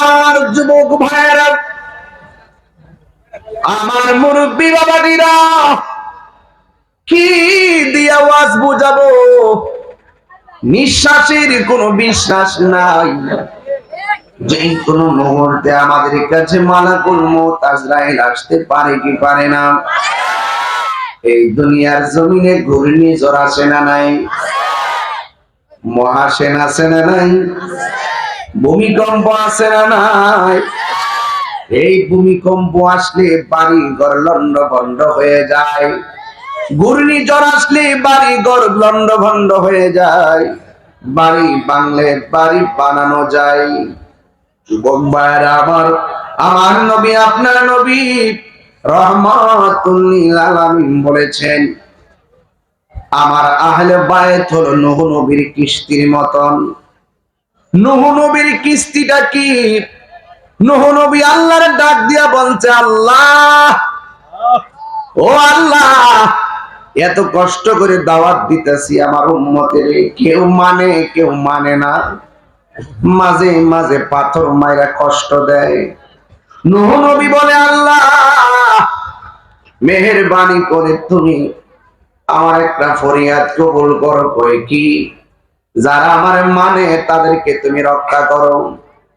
আমার যুবক ভাইয়েরা, আমার মুরব্বী বাবাদিরা, কি দিয়ে আওয়াজ বুঝাবো? নিঃশ্বাসের কোনো বিশ্বাস নাই। যে কোনো মুহূর্তে আমাদের কাছে মালাকুল মৌত আজরাইল আসতে পারে কি পারে না। এই দুনিয়ার জমিনে ঘূর্ণিঝড় আসে না নাই? মহাসেন আছে না নাই? ভূমিকম্প আছে না নাই? এই ভূমিকম্প আসলে বাড়ি ঘর লন্ড ভন্ড হয়ে যায়। ঘূর্ণিঝড় আসলে বাড়ি ঘর লন্ড ভন্ড হয়ে যায়। বাড়ি বাংলে বাড়ি বানানো যায়। যুবক ভাইয়েরা, আমার আমার নবী, আপনার নবী রহমাতুল্লিল বলেছেন, আমার আহলে বায়ত হলো নবীর কিস্তির মতন নূহ নবীর কিস্তিটা কি? নূহ নবী আল্লাহর ডাক দিয়া বলছে, আল্লাহ, ও আল্লাহ, এত কষ্ট করে দাওয়াত দিতেছি আমার উম্মতের। কেউ মানে কেউ মানে না। মাঝে মাঝে পাথর মাইরা কষ্ট দেয়। নূহ নবী বলে, আল্লাহ, মেহেরবানি করে তুমি আমার একটা ফরিয়াদ কবুল করো কই কি? যারা আমার মানে তাদেরকে তুমি রক্ষা করো।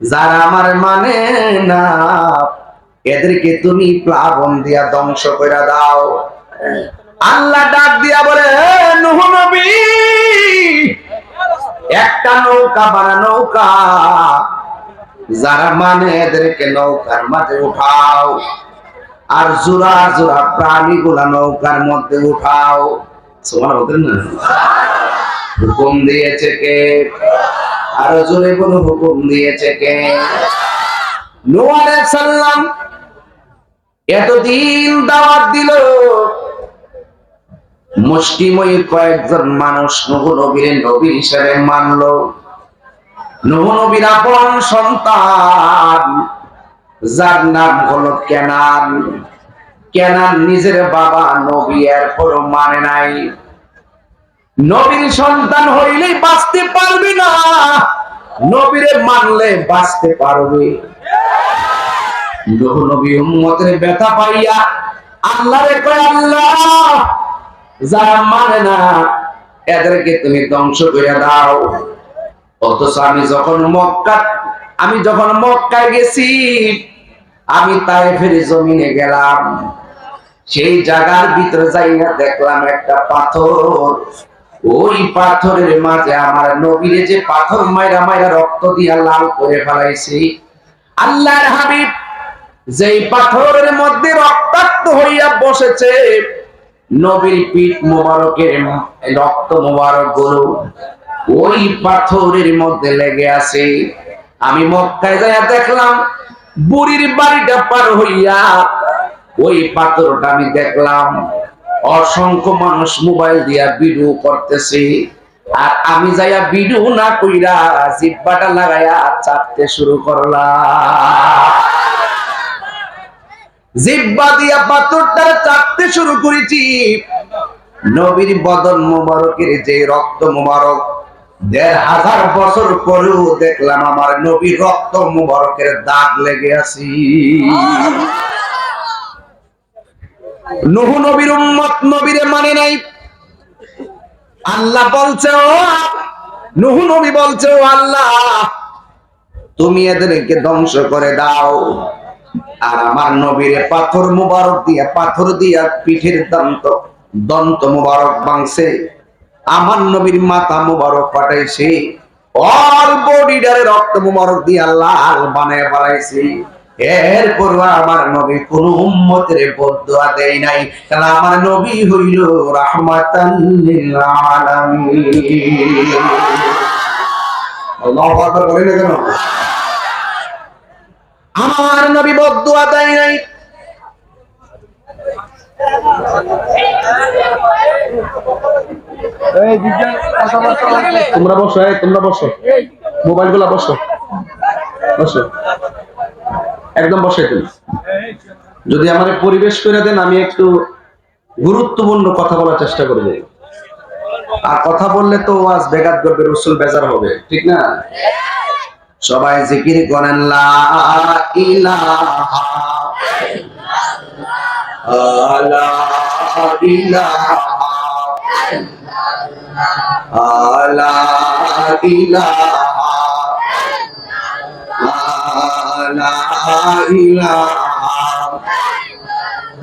যারা আমার মানে না, এদেরকে তুমি প্লাবন দিয়া ধ্বংস করে দাও। আল্লাহ ডাক দিয়া বলে একটা নৌকা বানা নৌকা। যারা মানে এদেরকে নৌকার মাঝে উঠাও। আর জোড়া জোড়া প্রাণীগুলা নৌকার মধ্যে উঠাও। তোমার ওদের না? হুকুম দিয়েছে কে? আরও জোরে কোনো হুকুম দিয়েছে কে? সাল্লাম এতদিন দাওয়াত দিল। মুষ্টিময়ী কয়েকজন মানুষ নহ নবীর নবী হিসেবে মানলো। নহ নবীর আপন সন্তান, যার নাম হলো কেনান। কেনান নিজের বাবা নবী এরপর মানে নাই। নবীর সন্তান হইলে বাঁচতে পারবি না। নবীরে মানলে বাঁচতে পারবে। ব্যথা পাইয়া আল্লাহরে কয়, আল্লাহ, যারা মানে না, এদেরকে তুমি ধ্বংস করে দাও। অথচ আমি যখন মক্কা, আমি যখন মক্কায় গেছি, আমি তাই ফেরে জমিনে গেলাম। সেই জায়গার ভিতরে যাইয়া দেখলাম একটা পাথর। ওই পাথরের মাঝে আমার নবীরে যে পাথর মাইরা মাইরা রক্ত দিয়া লাল করে ফেলাইছি, আল্লাহর হাবিব যেই পাথরের মধ্যে রক্তাক্ত হইয়া বসেছে, নবীর পিঠ মোবারকের রক্ত মোবারকগুলো ওই পাথরের মধ্যে লেগে আছে। আমি মক্কায় যাইয়া দেখলাম, বুড়ির বাড়িটা পার হইয়া ওই পাথরটা আমি দেখলাম। অসংখ্য মানুষ মোবাইল দিয়া ভিডিও করতেছে। আর আমি যাইয়া ভিডিও না কইরা জিব্বাটা লাগাইয়া চাপতে শুরু করলাম। জিব্বা দিয়া পাথরটা চাপতে শুরু করেছি। নবীর বদন মোবারকের যে রক্ত মোবারক, দেড় হাজার বছর পরেও দেখলাম আমার নবীর রক্ত মোবারকের দাগ লেগে আছি। নহু নবীর উম্মত নবীরে মানে নাই। আল্লাহ বলছে, ও নহু নবী বলছে, ও আল্লাহ, তুমি এদেরকে ধ্বংস করে দাও। আর আমার নবীরে পাথর মুবারক দিয়া, পাথর দিয়া পিঠের দন্ত দন্ত মুবারক বাংছে আমার নবীর মাথা মুবারক পাঠাইছে অল বডিটারে রক্ত মুবারক দিয়া লাল বানায় বানাইছে এরপর আমার নবী কোন উম্মতের বদুয়া দেয় নাই। কারণ আমার নবী হইল রাহমাতান লিল আলামিন। আল্লাহু আকবার বলেন কেন? আমার নবী বদুয়া দেয় নাই। তোমরা বসো তোমরা বসো। মোবাইলগুলা বসো। বসো। একদম বসে তুমি যদি আমার পরিবেশ করে দেন, আমি একটু গুরুত্বপূর্ণ কথা বলার চেষ্টা করব। আর কথা বললে তো আজ বেগাত করবে রসুল বেজার হবে, ঠিক না? সবাই জিকির করেন, লা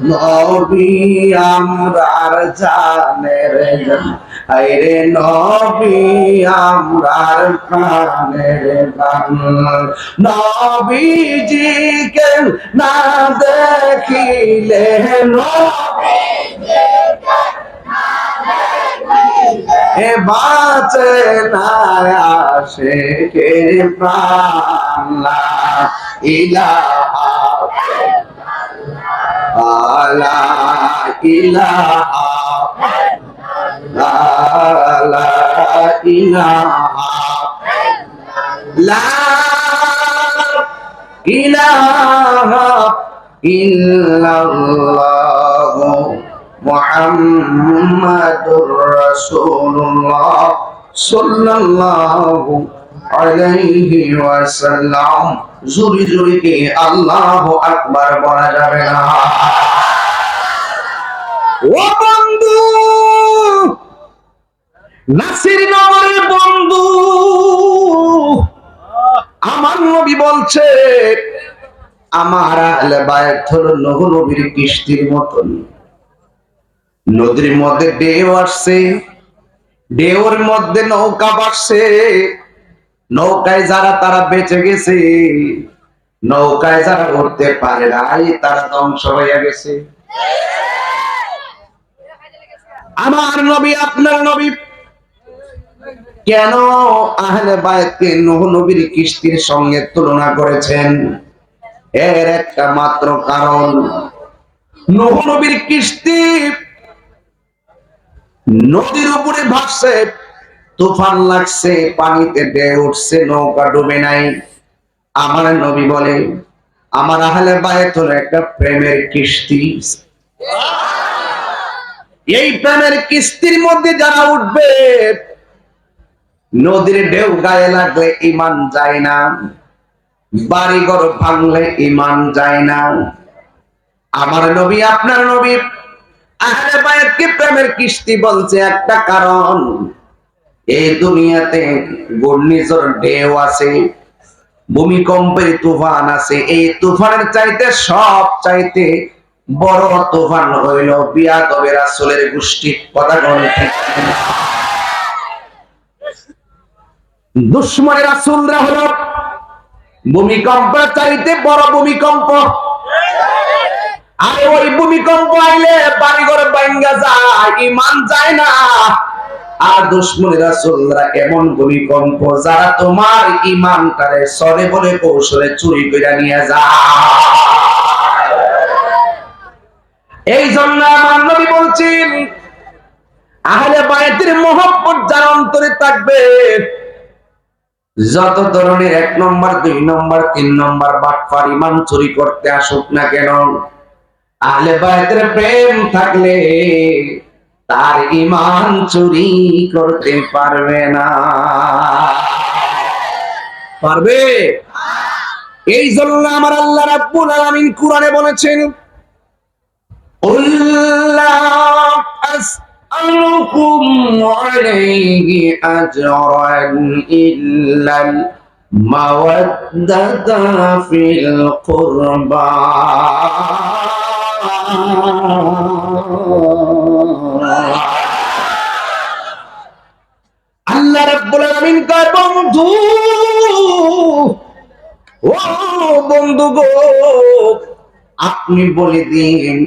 নবী আমরার জানের জান আইরে নবী আমরার প্রাণের গান নবীজিকে না দেখিলে নবী। এ বাঁচে না আসে কে প্রাণ ইলাহা লা ইলাহা লা ইল্লাল্লাহ। মুহাম্মাদুর রাসূলুল্লাহ সাল্লাল্লাহু আলাইহি ওয়াসাল্লাম। জুরি জুরি কি আল্লাহু আকবার বলা যাবে না। ও বন্ধু, নাসির নগরের বন্ধু, আমার নবী বলছে, আমার আহলে বায়াত হলো নবীর কিস্তির মতন। নদীর মধ্যে ঢেউ আসছে, ঢেউর মধ্যে নৌকা বাসছে নৌকায় যারা, তারা বেঁচে গেছে। নৌকায় যারা উঠতে পারে নাই, তারা ধ্বংস হয়ে গেছে। আমার নবী, আপনার নবী, কেন আহলে বায়তকে নূহ নবীর কিস্তির সঙ্গে তুলনা করেছেন? এর একটা মাত্র কারণ, নূহ নবীর কিস্তি নদীর উপরে ভাসছে, তুফান লাগছে, পানিতে ঢেউ উঠছে, নৌকা ডুবে নাই। আমার নবী বলে, আমার আহলে বায়ত হলো একটা প্রেমের কিস্তি। এই প্রেমের কিস্তির মধ্যে যারা উঠবে, নদীর ঢেউ গায়ে লাগলে ইমান যায় না বাড়ি ঘর ভাঙলে ইমান যায় না। আমার নবী, আপনার নবী আহলে বায়াতকে প্রেমের কিস্তি বলছে? একটা কারণ, এই দুনিয়াতে ঘূর্ণিঝড় ঢেউ আছে, ভূমিকম্পের তুফান আছে। এই তুফানের চাইতে সব চাইতে বড় তুফান হইল বিয়া তবে রাসুলের গোষ্ঠী কথা দুশ্মনের রাসুলরা হলো ভূমিকম্পের চাইতে বড় ভূমিকম্প। আর ওই ভূমিকম্প আইলে বাড়িঘর ভাঙ্গা যায় ইমান যায় না। আর দুশ্মনী রাসূলরা এমন ভূমিকম্প? যারা তোমার সরে বলে কৌশলে চুরি করে নিয়ে যায়। এই জন্য আমার বলছেন, আহলে বায়াতের মহব্বত যার অন্তরে থাকবে, যত ধরনের এক নম্বর, দুই নম্বর, তিন নম্বর বাটফার ইমান চুরি করতে আসুক না কেন? আহলে বায়াতের প্রেম থাকলে তার ইমান চুরি করতে পারবে না পারবে এই জন্য আমার আল্লাহ রাব্বুল আলামিন কোরআনে বলেছেন قل لا أسألكم عليه أجرا إلا المودة في القربى আল্লাহ রাব্বুল আলামিন বন্ধু, ও বন্ধু গো, আপনি বলে দিন,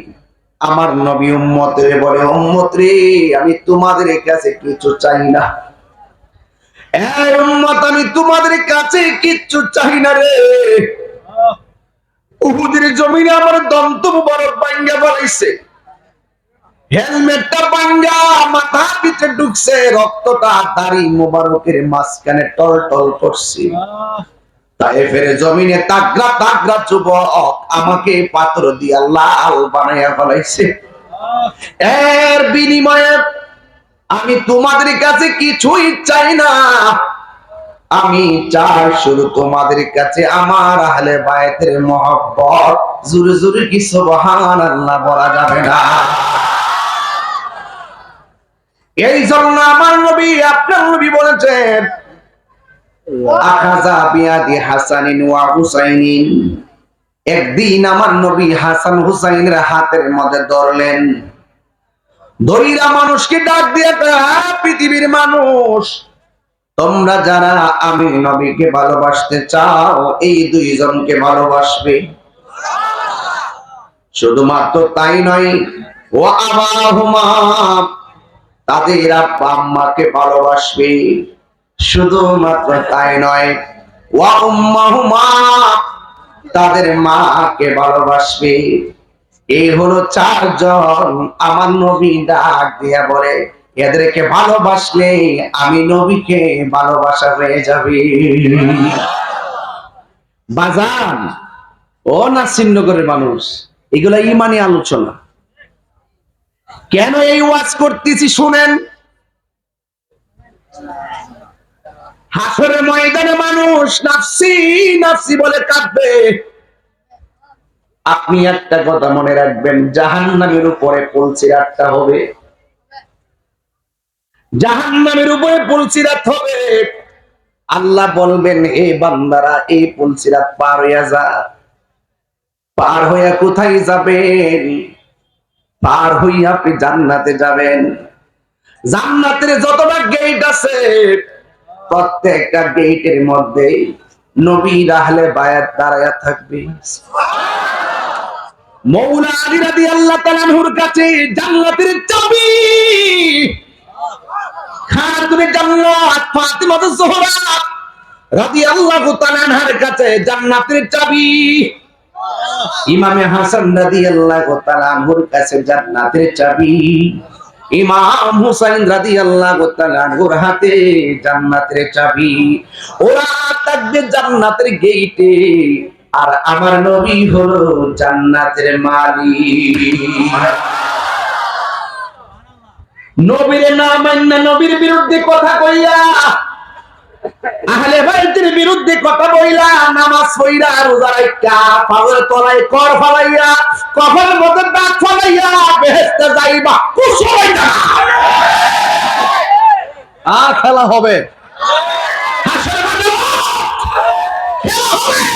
আমার নবী উম্মতের বলে উম্মত রে আমি তোমাদের কাছে কিছু চাই না। এই উম্মত, আমি তোমাদের কাছে কিচ্ছু চাই না রে। উহুদের জমিনে আমার দন্ত মুবারক ভাঙ্গা হেলমেটটা ভাঙ্গা মাথার ভিতরে ঢুকছে রক্তটা দাড়ি মুবারকের মাঝখানে টল টল করছে। তাই ফেরে জমিনে তাগরা তাগরা যুবক আমাকে পাত্র দিয়া লাল বানাইয়া ফেলাইছে। এর বিনিময়ে আমি তোমাদের কাছে কিছুই চাই না। আমি চাই শুধু তোমাদের কাছে আমার আহলে বায়তের মহব্বত। জুরে জুরে কি সুবহানাল্লাহ বলা যাবে না? এই জন্য আমার নবী আপনার নবী বলেছেন আখাজা বিয়াদি হাসানিন ওয়া হুসাইনিন। একদিন আমার নবী হাসান হুসাইনের হাতের মধ্যে ধরলেন। দরিরা মানুষকে ডাক দিয়ে "হ্যাঁ, পৃথিবীর মানুষ তোমরা যারা আমি নবীকে ভালোবাসতে চাও, এই দুইজনকে ভালোবাসবে। শুধুমাত্র তাই নয়, ও আবাহুমা, তাদের আব্বা আম্মাকে ভালোবাসবে। শুধুমাত্র তাই নয় তাদের মাকে ভালোবাসবে। এই হলো চারজন আমার নবী ডাক দিয়া বলে এদেরকে ভালোবাসলে আমি নবীকে ভালোবাসা হয়ে যাবে। বাজান, ও নাসিমনগরের মানুষ, এগুলা ইমানি আলোচনা। কেন এই ওয়াজ করতেছি শুনেন? হাসরের ময়দানে মানুষ নাফসি নাফসি বলে কাঁদবে। আপনি একটা কথা মনে রাখবেন, জাহান্নামের উপরে পলসিরাতটা হবে। জাহান্নামের উপরে পলসিরাত হবে। আল্লাহ বলবেন, এ বান্দারা, এই পলসিরাত পার হইয়া যা। পার হইয়া কোথায় যাবেন? পার হইয়া আপনি জান্নাতে যাবেন। জান্নাতের যতটা গেট আছে, প্রত্যেকটা গেটের মধ্যে নবী রাহলে বায়াত দাঁড়ায়া থাকবে। মৌলা আলী রাদি আল্লাহ তালানহুর কাছে জান্নাতের চাবি জান্নাত ফাতিমা রাদিয়াল্লাহু তাআলার কাছে জান্নাতের চাবি। ইমামে হাসান রাদিয়াল্লাহু তাআলার কাছে জান্নাতের চাবি। ইমাম হুসাইন রাদিয়াল্লাহু তাআলার হাতে জান্নাতের চাবি। ওরা থাকবে জান্নাতের গেটে আর আমার নবী হলো জান্নাতের মালিক। নবীর না মান্য নবীর বিরুদ্ধে কথা কইয়া আহলে বাইতের বিরুদ্ধে কথা বইলা, নামাজ পড়িলা রোজা রাখা পাগল তলায় কর ফলাইয়া, কফের মধ্যে দাঁত ফলাইয়া, বেহেশতে যাইবা কুসুমাই না। আ খেলা হবে। খেলা হবে।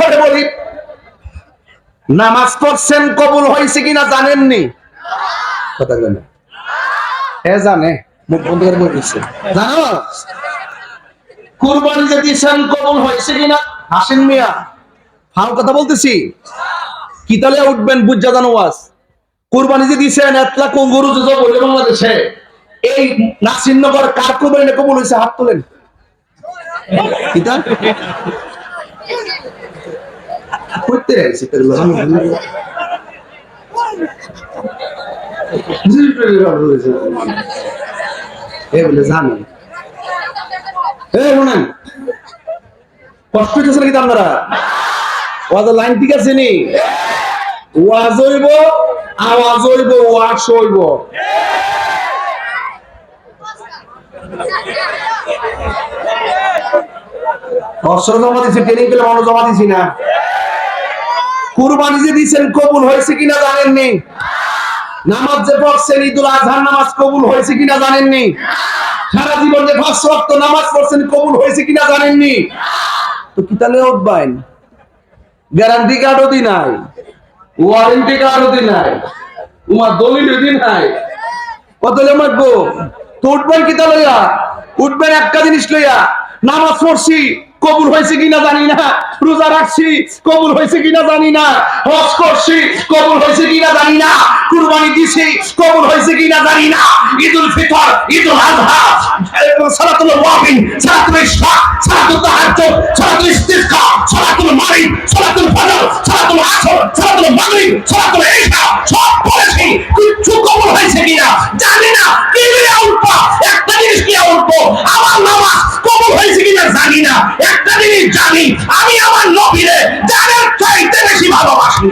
করে বলি। নামাজ পড়ছেন, কবুল হয়েছে কিনা জানেননি? কথা জানে, মুখ বন্ধ করে জানো? কুরবানি যে দিয়েছেন, কবুল হয়েছে কিনা? হাসেন মিয়া কথা বলতেছি। কি তাহলে উঠবেন, বুঝা জানো কুরবানি যে দিয়েছেন এক লাখ গরু যে বলে বাংলাদেশে, এই নাসিরনগর কার কবুল হয়েছে? হাত তোলেন। করতে শুনেন কষ্ট হইতেছে নাকি আপনারা ওয়াজ লাইন ঠিক আছে নি ওয়াজ হইব আওয়াজ হইব ওয়াজ হইব অস্ত্র জমা দিচ্ছি ট্রেনিং পেলে মানুষ জমা দিছি না কুরবানি যে দিচ্ছেন কবুল হয়েছে কিনা জানেননি? নামাজ যে পড়ছেন, ঈদুল আজহার নামাজ কবুল হয়েছে কিনা জানেননি? সারা জীবন যে পাঁচ ওয়াক্ত নামাজ পড়ছেন, কবুল হয়েছে কিনা জানেননি? তো কি তাহলে উঠবেন গ্যারান্টি কার্ডও দি নাই। ওয়ারেন্টি কার্ডও দি নাই। তোমার দলিল দি নাই। কত মাগবো তো উঠবেন কি তা লইয়া? উঠবেন একটা জিনিস লইয়া। নামাজ পড়ছি। কবুল হয়েছে কিনা জানি না। রোজা রাখছি, কবুল হয়েছে কিনা জানি না। হজ করছি, কবুল হয়েছে কিনা জানি না। কুরবানি দিছি, কবুল হয়েছে কিনা জানি না। ঈদুল ফিতর, ঈদুল আজহা, সালাতুল ওয়াবিন সালাতুল ইশরা সালাতুল তাহাজ্জুদ, সালাতুল ইস্তিসকা সালাতুল মাগরিব, সালাতুল ফজর, সালাতুল আসর, সালাতুল মাগরিব, সালাতুল ইশা সব পড়েছি কিচ্ছু কবুল হয়েছে কিনা? জানি না, কি উঠবো? একটা জিনিস নিয়ে উঠবো। আমার নামাজ কবুল হয়েছে কিনা জানি না। একটা জিনিস জানি, আমি আমার নবীরে জানার চাইতে বেশি ভালোবাসি।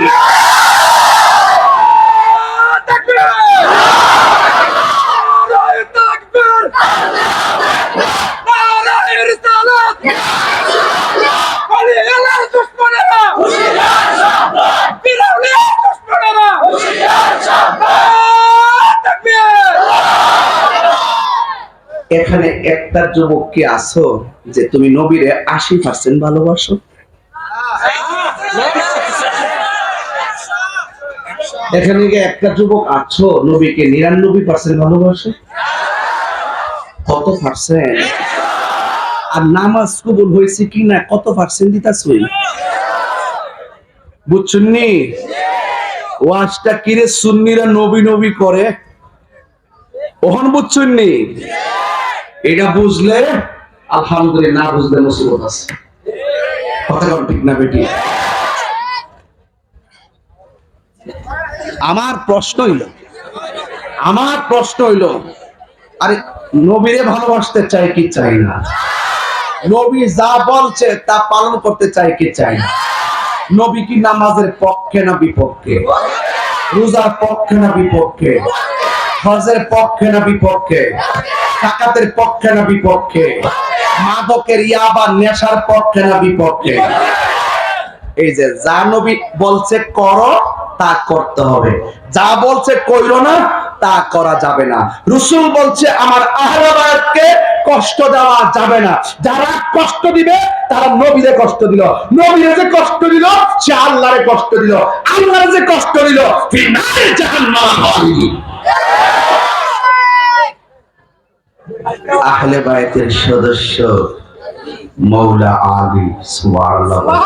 এখানে একটা যুবক কি আছো যে তুমি নবীরে আশি পার্সেন্ট ভালোবাসো? এখানে কি একটা যুবক আছো নবীকে নিরানব্বই পার্সেন্ট ভালোবাসো? কত পার্সেন্ট আর নামাজ কবুল হয়েছে কি না, কত পার্সেন্ট দিতাছই বুঝছেন নি ওয়াজটা কিরে সুন্নিরা নবী নবী করে? ওহন বুঝছেন নি এটা বুঝলে, আলহামদুলিল্লাহ না বুঝলে মুসিবত আছে। কথা ঠিক না বেটি? আমার প্রশ্ন হইল, আমার প্রশ্ন হইল, আরে নবীরে ভালোবাসতে চাই কি চাই না? নবী যা বলছে তা পালন করতে চাই কি চাই না? নবী কি নামাজের পক্ষে না বিপক্ষে? রোজার পক্ষে না বিপক্ষে? হজের পক্ষে না বিপক্ষে? টাকাতের পক্ষে না বিপক্ষে? মাদকের ইয়াবা নেশার পক্ষে না বিপক্ষে? এই যে যা নবী বলছে করো, তা করতে হবে। যা বলছে কইরো না, তা করা যাবে না। রসুল বলছে, আমার আহরাবাদকে কষ্ট দেওয়া যাবে না। যারা কষ্ট দিবে, তারা নবীরে কষ্ট দিল। নবীরে যে কষ্ট দিল, সে আল্লাহরে কষ্ট দিল। আল্লাহরে যে কষ্ট দিল, ফিনারে জাহান্নাম। আহলে বায়তের সদস্য মৌলা আলী সুবহানাল্লাহ।